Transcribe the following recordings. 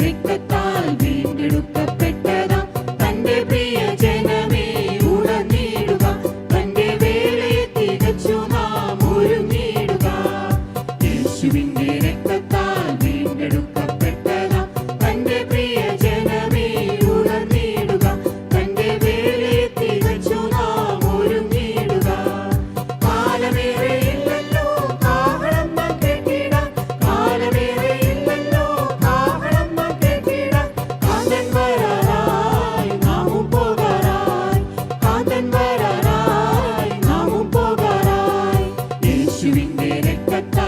கிடைக்கத்தால் வீட்டெடுப்ப the you.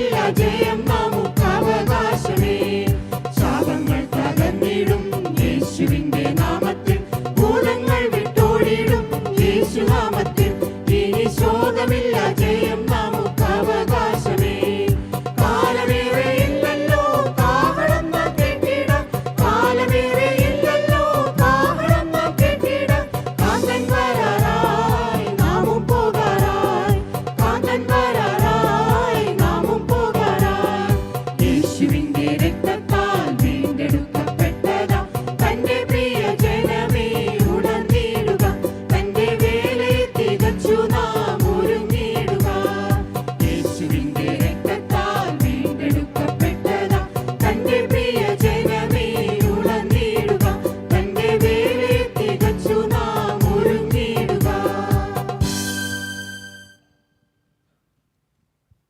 ഭയമില്ല യേശുവിന്റെ നാമത്തിൽ. ഭൂതങ്ങൾ വിട്ടോടിയിടും യേശുനാമത്തിൽ. ഇനി ശോകമില്ല ജയം